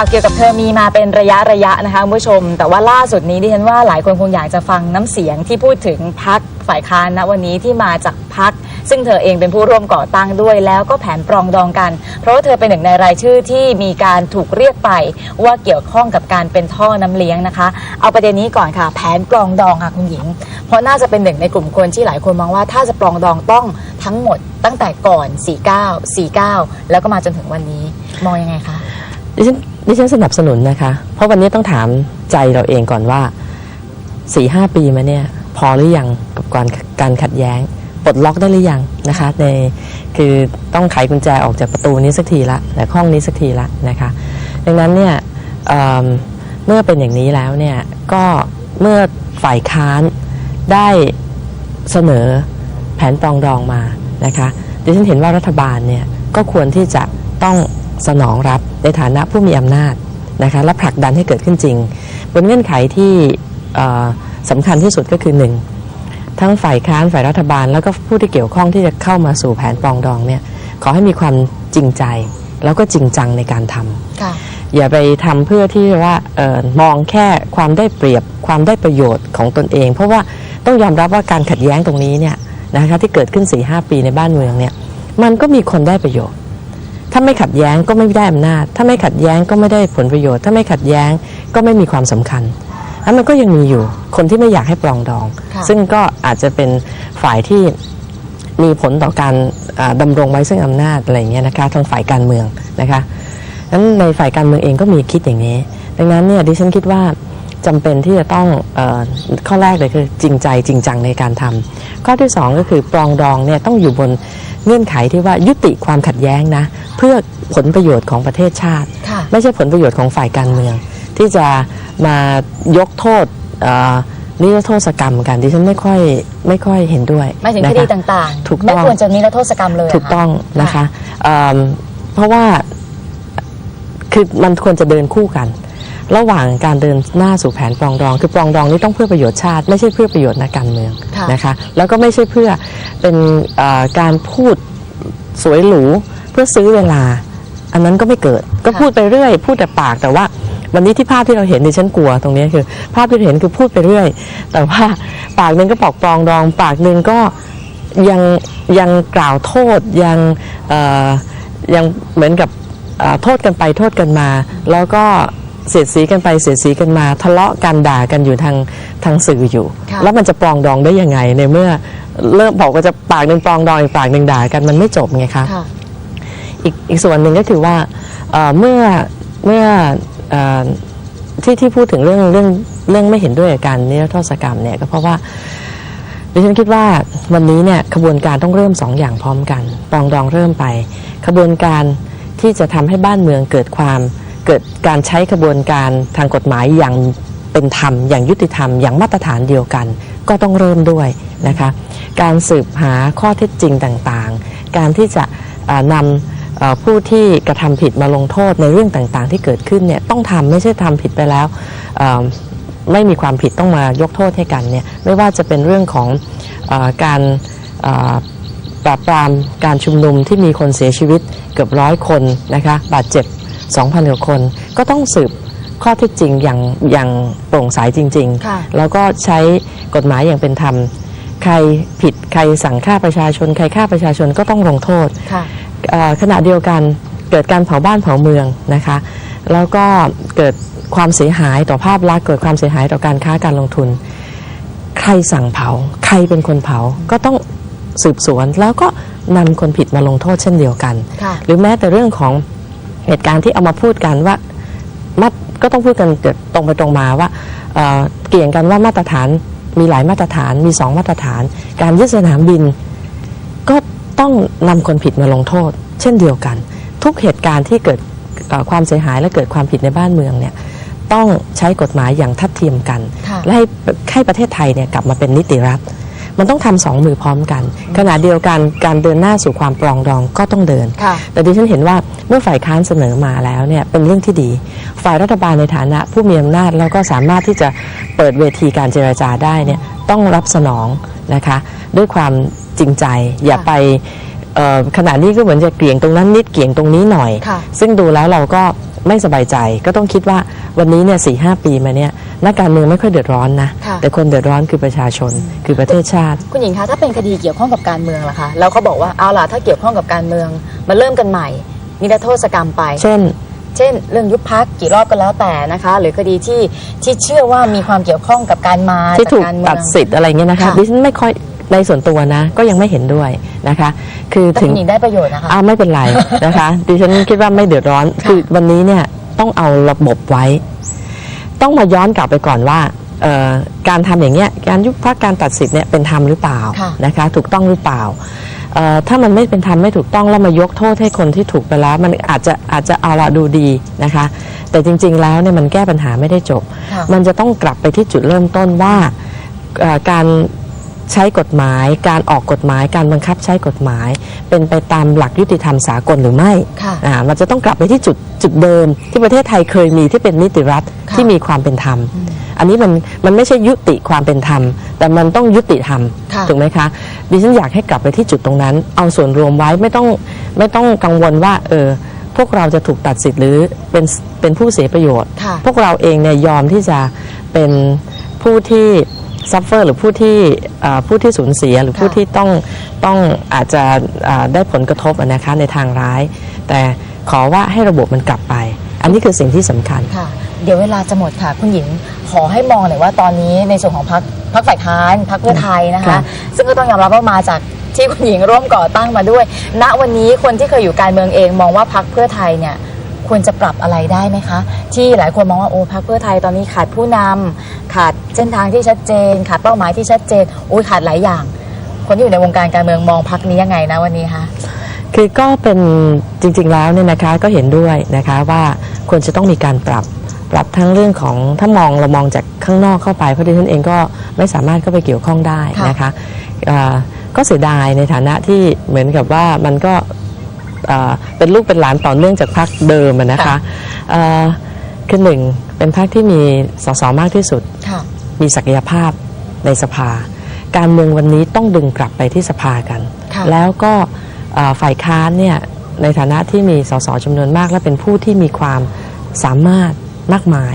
ข่าวเกี่ยวกับเธอมีมาเป็นระยะระยะนะคะคุณผู้ชม แต่ว่าล่าสุดนี้ดิฉันว่าหลายคนคงอยากจะฟังน้ำเสียงที่พูดถึงพักฝ่ายค้านณวันนี้ที่มาจากพักซึ่งเธอเองเป็นผู้ร่วมก่อตั้งด้วยแล้วก็แผนปรองดองกัน เพราะว่าเธอเป็นหนึ่งในรายชื่อที่มีการถูกเรียกไปว่าเกี่ยวข้องกับการเป็นท่อน้ำเลี้ยงนะคะ เอาประเด็นนี้ก่อนค่ะ แผนปรองดองค่ะคุณหญิง เพราะน่าจะเป็นหนึ่งในกลุ่มคนที่หลายคนมองว่าถ้าจะปรองดองต้องทั้งหมดตั้งแต่ก่อน 49 49 แล้วก็มาจนถึงวันนี้มองยังไงคะดิฉัน ดิฉันสนับสนุนนะคะ เพราะวันนี้ต้องถามใจเราเองก่อนว่าสี่ห้าปีมาเนี่ยพอหรือยังกับการการขัดแย้งปลดล็อกได้หรือยังนะคะในคือต้องไขกุญแจออกจากประตูนี้สักทีละแต่ห้องนี้สักทีละนะคะดังนั้นเนี่ยเมเมื่อเป็นอย่างนี้แล้วเนี่ยก็เมื่อฝ่ายค้านได้เสนอแผนปรองดองมานะคะดิฉันเห็นว่ารัฐบาลเนี่ยก็ควรที่จะต้อง สนองรับในฐานะผู้มีอำนาจนะคะและผลักดันให้เกิดขึ้นจริง บนเงื่อนไขที่เอ่อสำคัญที่สุดก็คือหนึ่งทั้งฝ่ายค้านฝ่ายรัฐบาล แล้วก็ผู้ที่เกี่ยวข้องที่จะเข้ามาสู่แผนปรองดองเนี่ยขอให้มีความจริงใจ แล้วก็จริงจังในการทำค่ะอย่าไปทำเพื่อที่ว่าเออมองแค่ความได้เปรียบความได้ประโยชน์ของตนเอง เพราะว่าต้องยอมรับว่าการขัดแย้งตรงนี้เนี่ยนะคะที่เกิดขึ้น4ีหปีในบ้านเมืองเนี่ยมันก็มีคนได้ประโยชน์ ถ้าไม่ขัดแย้งก็ไม่ได้อำนาจ ถ้าไม่ขัดแย้งก็ไม่ได้ผลประโยชน์ ถ้าไม่ขัดแย้งก็ไม่มีความสำคัญแล้วมันก็ยังมีอยู่คนที่ไม่อยากให้ปรองดองค่ะซึ่งก็อาจจะเป็นฝ่ายที่มีผลต่อการอ่าดำรงไว้ซึ่งอำนาจอะไรอย่างเงี้ยนะคะทางฝ่ายการเมืองนะคะนั้นในฝ่ายการเมืองเองก็มีคิดอย่างนี้ ดังนั้นเนี่ยดิฉันคิดว่าจำเป็นที่จะต้องเออข้อแรกเลยคือจริงใจจริงจังในการทำข้อที่สองก็คือปรองดองเนี่ยต้องอยู่บน เงื่อนไขที่ว่ายุติความขัดแย้งนะ เพื่อผลประโยชน์ของประเทศชาติค่ะไม่ใช่ผลประโยชน์ของฝ่ายการเมือง ที่จะมายกโทษเอ่อนิรโทษกรรมกันดิฉันไม่ค่อยไม่ค่อยเห็นด้วยไม่ถึงนะคคะดีต่างๆ ถูกต้องไม่ควรจะนิรโทษกรรมเลยเหรถูกคะต้องนะคะเอิ่มเพราะว่าคือมันควรจะเดินคู่กัน ระหว่างการเดินหน้าสู่แผนปรองดอง คือปรองดองนี่ต้องเพื่อประโยชน์ชาติ ไม่ใช่เพื่อประโยชน์นักการเมืองค่ะ นะคะแล้วก็ไม่ใช่เพื่อเป็นการพูดสวยหรูเพื่อซื้อเวลา อันนั้นก็ไม่เกิดก็พูดไปเรื่อย พูดแต่ปากแต่ว่าวันนี้ที่ภาพที่เราเห็นดิฉันกลัวตรงนี้คือ ภาพที่เห็นคือพูดไปเรื่อย แต่ว่าปากหนึ่งก็บอกปองดอง ปากหนึ่งก็ยังยังกล่าวโทษยังยังเหมือนกับโทษกันไปโทษกันมา แล้วก็ เสียดสีกันไปเสียดสีกันมา ทะเลาะกันด่ากันอยู่ทางทางสื่ออยู่ค่ะแล้วมันจะปรองดองได้ยังไงในเมื่อเริ่มบอกว่าจะปากหนึ่งปรองดองอีกปากหนึ่งด่ากันมันไม่จบไงคะค่ะอีกอีกส่วนหนึ่งก็คือว่าเอ่อเมื่อเมื่อเอ่อที่ที่พูดถึงเรื่องเรื่องเรื่องไม่เห็นด้วยกับการนิรโทษกรรมเนี่ยก็เพราะว่าดิฉันคิดว่าวันนี้เนี่ยขบวนการต้องเริ่มสองอย่างพร้อมกันปรองดองเริ่มไปขบวนการที่จะทำให้บ้านเมืองเกิดความ เกิดการใช้ขบวนการทางกฎหมายอย่างเป็นธรรมอย่างยุติธรรมอย่างมาตรฐานเดียวกัน ก็ต้องเริ่มด้วยนะคะการสืบหาข้อเท็จจริงต่างๆ การที่จะอ่านำผู้ที่กระทำผิดมาลงโทษในเรื่องต่างๆ ที่เกิดขึ้นเนี่ยต้องทำไม่ใช่ทำผิดไปแล้วไม่มีความผิดต้องมายกโทษให้กันเนี่ยไม่ว่าจะเป็นเรื่องของอการปราบปรามการชุมนุมที่มีคนเสียชีวิตเกือบร้อยคนนะคะบาดเจ็บ 2,000กว่าคน ก็ต้องสืบข้อเท็จจริงอย่างอย่างโปร่งใสจริงค่ะๆแล้วก็ใช้กฎหมายอย่างเป็นธรรม ใครผิดใครสั่งฆ่าประชาชน ใครฆ่าประชาชนก็ต้องลงโทษค่ะเอ่อขณะเดียวกันเกิดการเผาบ้านเผาเมืองนะคะ แล้วก็เกิดความเสียหายต่อภาพลักษณ์เกิดความเสียหายต่อการค้าการลงทุน ใครสั่งเผา ใครเป็นคนเผาก็ต้องสืบสวนแล้วก็นำคนผิดมาลงโทษเช่นเดียวกันค่ะหรือแม้แต่เรื่องของ เหตุการณ์ที่เอามาพูดกันว่ามาก็ต้องพูดกันตรงไปตรงมาว่าเอ่อเกี่ยงกันว่ามาตรฐานมีหลายมาตรฐานมีสองมาตรฐาน การยึดสนามบิน ก็ต้องนำคนผิดมาลงโทษ เช่นเดียวกัน ทุกเหตุการณ์ที่เกิดเอ่อความเสียหายและเกิดความผิดในบ้านเมืองเนี่ยต้องใช้กฎหมายอย่างทัดเทียมกันค่ะและให้ให้ประเทศไทยเนี่ยกลับมาเป็นนิติรัฐ มันต้องทำสองมือพร้อมกัน ขณะเดียวกันการเดินหน้าสู่ความปรองดองก็ต้องเดิน ค่ะ แต่ดิฉันเห็นว่าเมื่อฝ่ายค้านเสนอมาแล้วเนี่ยเป็นเรื่องที่ดี ฝ่ายรัฐบาลในฐานะผู้มีอำนาจแล้วก็สามารถที่จะเปิดเวทีการเจรจาได้เนี่ยต้องรับสนองนะคะ ด้วยความจริงใจอย่าค่ะไปเอ่อขณะนี้ก็เหมือนจะเกี่ยงตรงนั้นนิดเกี่ยงตรงนี้หน่อย ค่ะ ซึ่งดูแล้วเราก็ไม่สบายใจก็ต้องคิดว่าวันนี้เนี่ยสี่ห้าปีมาเนี่ย นักการเมืองไม่ค่อยเดือดร้อนนะ ค่ะ แต่คนเดือดร้อนคือประชาชน คือประเทศชาติ คุณหญิงคะถ้าเป็นคดีเกี่ยวข้องกับการเมืองล่ะคะแล้วเขาบอกว่าเอาล่ะถ้าเกี่ยวข้องกับการเมืองมาเริ่มกันใหม่นิรโทษกรรมไป เช่น เช่น เรื่องยุบพักกี่รอบก็แล้วแต่นะคะ หรือคดีที่ที่เชื่อว่ามีความเกี่ยวข้องกับการมาที่จากถูกการเมืตัอดง สิทธิ์อะไรเงี้ยนะคะค่ะ ดิฉันไม่ค่อยในส่วนตัวนะ ก็ยังไม่เห็นด้วยนะคะ คือแต่ถึคุงณหญิงได้ประโยชน์นะคะ อ้าวไม่เป็นไรนะคะ ดิฉันคิดว่าไม่เดือดร้อน คือวันนี้เนี่ยต้องเอาระบบไว้ ต้องมาย้อนกลับไปก่อนว่าเอ่อการทำอย่างเงี้ยการยุบพักการตัดสิทธิ์เนี่ยเป็นธรรมหรือเปล่าค่ะนะคะถูกต้องหรือเปล่าเอ่อถ้ามันไม่เป็นธรรมไม่ถูกต้องแล้วมายกโทษให้คนที่ถูกไปแล้ว มันอาจจะอาจจะเอาละดูดีนะคะ แต่จริง ๆ แล้วเนี่ยมันแก้ปัญหาไม่ได้จบค่ะมันจะต้องกลับไปที่จุดเริ่มต้นว่าเอ่อการ ใช้กฎหมาย การออกกฎหมาย การบังคับใช้กฎหมาย เป็นไปตามหลักยุติธรรมสากลหรือไม่ค่ะอ่ามันจะต้องกลับไปที่จุดจุดเดิม ที่ประเทศไทยเคยมีที่เป็นนิติรัฐค่ะที่มีความเป็นธรรม อันนี้มันมันไม่ใช่ยุติความเป็นธรรม แต่มันต้องยุติธรรมค่ะ ถูกไหมคะดิฉันอยากให้กลับไปที่จุดตรงนั้น เอาส่วนรวมไว้ไม่ต้องไม่ต้องกังวลว่าเออพวกเราจะถูกตัดสิทธิ์หรือเป็นเป็นผู้เสียประโยชน์ ค่ะ พวกเราเองเนี่ยยอมที่จะเป็นผู้ที่ ซัฟเฟอร์หรือผู้ที่เอ่อผู้ที่สูญเสียหรือผู้ค่ะที่ต้องต้องอาจจะอ่าได้ผลกระทบอะนะคะในทางร้าย แต่ขอว่าให้ระบบมันกลับไป อันนี้คือสิ่งที่สำคัญค่ะ เดี๋ยวเวลาจะหมดค่ะ คุณหญิงขอให้มองหน่อยว่าตอนนี้ในส่วนของพรรคพรรคฝ่ายค้านพรรคเพื่อไทยนะคะค่ะซึ่งก็ต้องยอมรับว่ามาจากที่คุณหญิงร่วมก่อตั้งมาด้วย ณวันนี้คนที่เคยอยู่การเมืองเองมองว่าพรรคเพื่อไทยเนี่ย ควรจะปรับอะไรได้ไหมคะ ที่หลายคนมองว่าโอ้พรรคเพื่อไทยตอนนี้ขาดผู้นำขาดเส้นทางที่ชัดเจน ขาดเป้าหมายที่ชัดเจนโอ้ยขาดหลายอย่าง คนที่อยู่ในวงการการเมืองมองพรรคนี้ยังไงนะวันนี้คะ คือก็เป็นจริงๆแล้วเนี่ยนะคะก็เห็นด้วยนะคะว่าควรจะต้องมีการปรับปรับทั้งเรื่องของถ้ามองเรามองจากข้างนอกเข้าไปเพราะดิฉันเองก็ไม่สามารถเข้าไปเกี่ยวข้องได้นะคะเอ่อก็เสียดายในฐานะที่เหมือนกับว่ามันก็ เอ่อเป็นลูกเป็นหลานต่อเนื่องจากพรรคเดิมอะนะคะเอ่อคือหนึ่งเป็นพรรคที่มีสสมากที่สุดค่ะมีศักยภาพในสภา การเมืองวันนี้ต้องดึงกลับไปที่สภากันค่ะแล้วก็เอ่อฝ่ายค้านเนี่ยในฐานะที่มีสสจำนวนมากและเป็นผู้ที่มีความสามารถมากมาย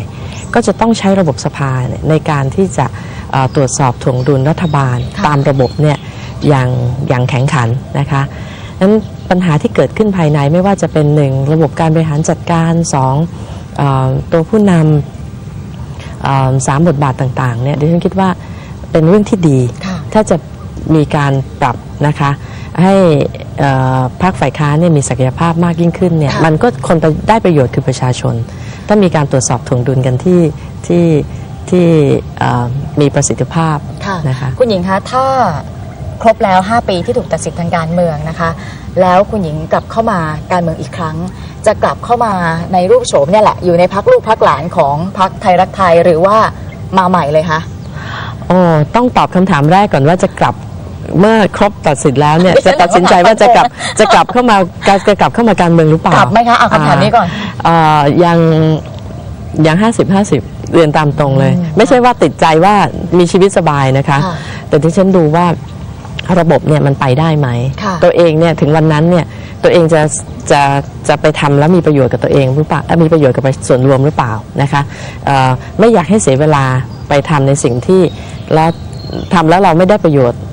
ก็จะต้องใช้ระบบสภาเนี่ยในการที่จะเอ่อตรวจสอบถ่วงดุลรัฐบาลค่ะตามระบบเนี่ยอย่างอย่างแข็งขันนะคะ นั้นปัญหาที่เกิดขึ้นภายในไม่ว่าจะเป็นหนึ่งระบบการบริหารจัดการสองเออตัวผู้นำเอ่อสามบทบาทต่างๆเนี่ยดิฉันคิดว่าเป็นเรื่องที่ดีค่ะถ้าจะมีการปรับนะคะให้เอ่อพรรคฝ่ายค้านเนี่ยมีศักยภาพมากยิ่งขึ้นเนี่ยค่ะมันก็คนไปได้ประโยชน์คือประชาชน ถ้ามีการตรวจสอบถ่วงดุลกันที่ที่ที่เอ่อมีประสิทธิภาพค่ะนะคะคุณหญิงคะถ้า ครบแล้ว 5 ปีที่ถูกตัดสิทธิ์ทางการเมืองนะคะ แล้วคุณหญิงกลับเข้ามาการเมืองอีกครั้ง จะกลับเข้ามาในรูปโฉมเนี่ยแหละอยู่ในพักลูกพักหลานของพักไทยรักไทยหรือว่ามาใหม่เลยคะโอ้ต้องตอบคำถามแรกก่อนว่าจะกลับเมื่อครบตัดสินแล้วเนี่ยดิฉัจะนตัดสินใจว่าจะกลับจะกลับเข้ามาจะจะกลับเข้ามาการเมืองหรือเปล่ากลับไหมคะเอาคำถามนี้ก่อนอ่ายังยังห้าสิบห้าสิบเรียนตามตรงเลยอืมไม่ใช่ว่าติดใจว่ามีชีวิตสบายนะคะค่ะแต่ที่ฉันดูว่า ระบบเนี่ยมันไปได้ไหม ค่ะตัวเองเนี่ยถึงวันนั้นเนี่ยตัวเองจะจะจะไปทำแล้วมีประโยชน์กับตัวเองหรือเปล่าเอ่อมีประโยชน์กับส่วนรวมหรือเปล่านะคะเอ่อไม่อยากให้เสียเวลาไปทำในสิ่งที่แล้วทำแล้วเราไม่ได้ประโยชน์เอ่อ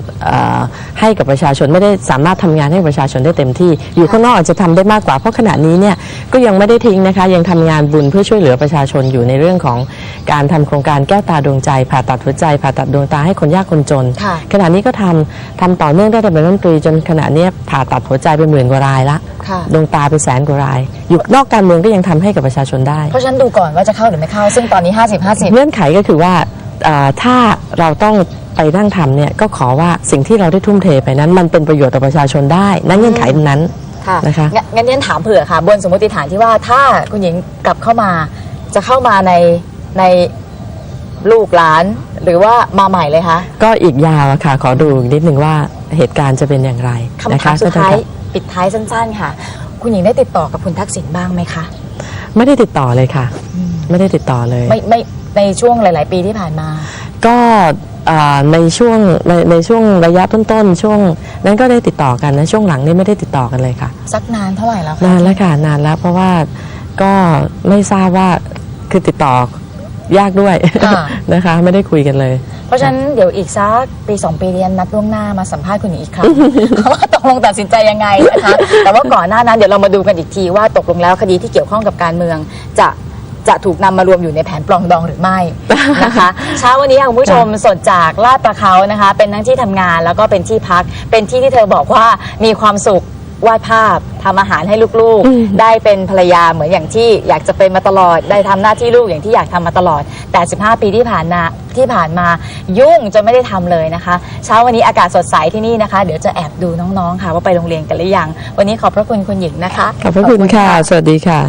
ให้กับประชาชนไม่ได้สามารถทำงานให้ประชาชนได้เต็มที่ อยู่ข้างนอกอาจจะทำได้มากกว่าเพราะขณะนี้เนี่ยก็ยังไม่ได้ทิ้งนะคะยังทำงานบุญเพื่อช่วยเหลือประชาชนอยู่ในเรื่องของการทำโครงการแก้วตาดวงใจ ผ่าตัดหัวใจ ผ่าตัดดวงตาให้คนยากคนจนค่ะขณะนี้ก็ทำทำต่อเนื่องตั้งแต่เป็นรัฐมนตรีจนขณะเนี้ยผ่าตัดหัวใจไปหมื่นกว่ารายละค่ะดวงตาไปแสนกว่าราย อยู่นอกการเมืองก็ยังทำให้กับประชาชนได้ เพราะฉะนันดูก่อนว่าจะเข้าหรือไม่เข้า ซึ่งตอนนี้ 50 50 เงื่อนไขก็คือว่าอ่า ถ้าเราต้องไปนั่งทำเนี่ยก็ขอว่าสิ่งที่เราได้ทุ่มเทไปนั้น มันเป็นประโยชน์ต่อประชาชนได้นั่นเงื่อนไขนั้นค่ะนะคะงั้นงั้นเรียนถามเผื่อค่ะ บนสมมติฐานที่ว่าถ้าคุณหญิงกลับเข้ามาจะเข้ามาในในลูกหลาน หรือว่ามาใหม่เลยคะก็อีกยาวอะค่ะ ขอดูอีกนิดนึงว่าเหตุการณ์จะเป็นอย่างไรนะคำถาคะมสุดท้ายก็จะปิดท้ายสั้นๆค่ะ คุณหญิงได้ติดต่อกับคุณทักษิณบ้างไหมคะ ไม่ได้ติดต่อเลยค่ะ ไม่ได้ติดต่อเลย ไม่ไม่ ในช่วงหลาย ๆ ปีที่ผ่านมา ก็อ่าในช่วงในในช่วงระยะต้นๆช่วง นั้นก็ได้ติดต่อกันนะช่วงหลังนี่ไม่ได้ติดต่อกันเลยค่ะ สักนานเท่าไหร่แล้วคะนานแล้วค่ะนานแล้วเพราะว่าก็ไม่ทราบว่าคือติดต่อยากด้วยอ่านะคะ ไม่ได้คุยกันเลย เพราะฉะนั้นเดี๋ยวอีกสักปีสองปีเรียนนัดล่วงหน้ามาสัมภาษณ์คุณหญิงอีกครั้ง ว่าตกลงตัดสินใจยังไงนะคะ แต่ว่าก่อนหน้านั้นเดี๋ยวเรามาดูกันอีกทีว่าตกลงแล้วคดีที่เกี่ยวข้องกับการเมืองจะ จะถูกนำมารวมอยู่ในแผนปลองดองหรือไม่นะคะเช้าวันนี้ค่ะคุณผู้ชมสดจากลาดประเขานะคะ เป็นทั้งที่ทำงานแล้วก็เป็นที่พัก เป็นที่ที่เธอบอกว่ามีความสุขวาดภาพทำอาหารให้ลูกๆ ได้เป็นภรรยาเหมือนอย่างที่อยากจะเป็นมาตลอด ได้ทำหน้าที่ลูกอย่างที่อยากทำมาตลอด แต่ 15 ปีที่ผ่านมาที่ผ่านมายุ่งจนไม่ได้ทำเลยนะคะ เช้าวันนี้อากาศสดใสที่นี่นะคะ เดี๋ยวจะแอบดูน้องๆค่ะว่าไปโรงเรียนกันหรือยัง วันนี้ขอบพระคุณคุณหญิงนะคะ ขอบพระคุณค่ะ สวัสดีค่ะ